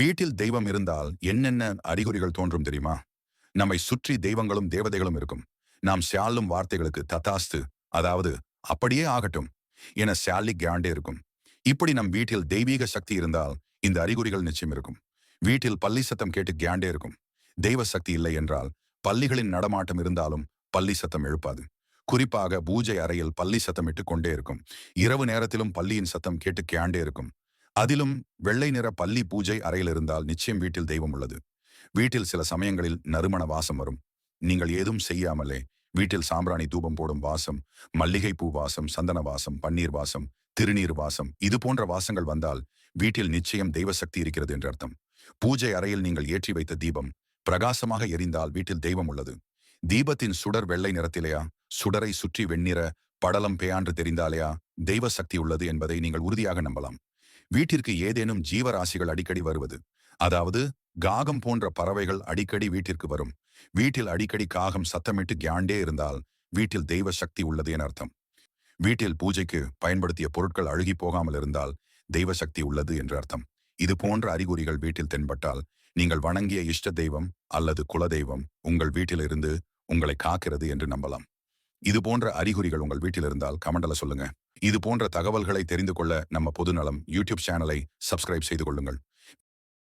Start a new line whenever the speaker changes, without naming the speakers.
வீட்டில் தெய்வம் இருந்தால் என்னென்ன அறிகுறிகள் தோன்றும் தெரியுமா? நம்மை சுற்றி தெய்வங்களும் தேவதைகளும் இருக்கும். நாம் சாலும் வார்த்தைகளுக்கு ததாஸ்து அதாவது அப்படியே ஆகட்டும் என சாலி கேண்டே இருக்கும். இப்படி நம் வீட்டில் தெய்வீக சக்தி இருந்தால் இந்த அறிகுறிகள் நிச்சயம் இருக்கும். வீட்டில் பள்ளி சத்தம் கேட்டு கேண்டே இருக்கும். தெய்வ சக்தி இல்லை என்றால் பள்ளிகளின் நடமாட்டம் இருந்தாலும் பள்ளி சத்தம் எழுப்பாது. குறிப்பாக பூஜை அறையில் பள்ளி சத்தமிட்டு கொண்டே இருக்கும். இரவு நேரத்திலும் பள்ளியின் சத்தம் கேட்டு கேண்டே இருக்கும். அதிலும் வெள்ளை நிற பள்ளி பூஜை அறையில் இருந்தால் நிச்சயம் வீட்டில் தெய்வம் உள்ளது. வீட்டில் சில சமயங்களில் நறுமண வாசம் வரும். நீங்கள் ஏதும் செய்யாமலே வீட்டில் சாம்பிராணி தூபம் போடும் வாசம் மல்லிகை பூ வாசம் சந்தன வாசம் பன்னீர் வாசம் திருநீர் வாசம் இது போன்ற வாசங்கள் வந்தால் வீட்டில் நிச்சயம் தெய்வ சக்தி இருக்கிறது என்று அர்த்தம். பூஜை அறையில் நீங்கள் ஏற்றி வைத்த தீபம் பிரகாசமாக எரிந்தால் வீட்டில் தெய்வம் உள்ளது. தீபத்தின் சுடர் வெள்ளை நிறத்திலேயா? சுடரை சுற்றி வெண்ணிற படலம் பேயான்று தெரிந்தாலேயா? தெய்வ சக்தி உள்ளது என்பதை நீங்கள் உறுதியாக நம்பலாம். வீட்டிற்கு ஏதேனும் ஜீவராசிகள் அடிக்கடி வருவது. அதாவது காகம் போன்ற பறவைகள் அடிக்கடி வீட்டிற்கு வரும். வீட்டில் அடிக்கடி காகம் சத்தமிட்டு கியாண்டே இருந்தால் வீட்டில் தெய்வ சக்தி உள்ளது என அர்த்தம். வீட்டில் பூஜைக்கு பயன்படுத்திய பொருட்கள் அழுகி போகாமல் இருந்தால் தெய்வ சக்தி உள்ளது என்று அர்த்தம். இது போன்ற அறிகுறிகள் வீட்டில் தென்பட்டால் நீங்கள் வணங்கிய இஷ்ட தெய்வம் அல்லது குலதெய்வம் உங்கள் வீட்டிலிருந்து உங்களை காக்கிறது என்று நம்பலாம். இது போன்ற அறிகுறிகள் உங்கள் வீட்டில் இருந்தால் கமண்டல சொல்லுங்க. இது போன்ற தகவல்களை தெரிந்து கொள்ள நம்ம பொதுநலம் யூடியூப் சேனலை சப்ஸ்கிரைப் செய்து கொள்ளுங்கள்.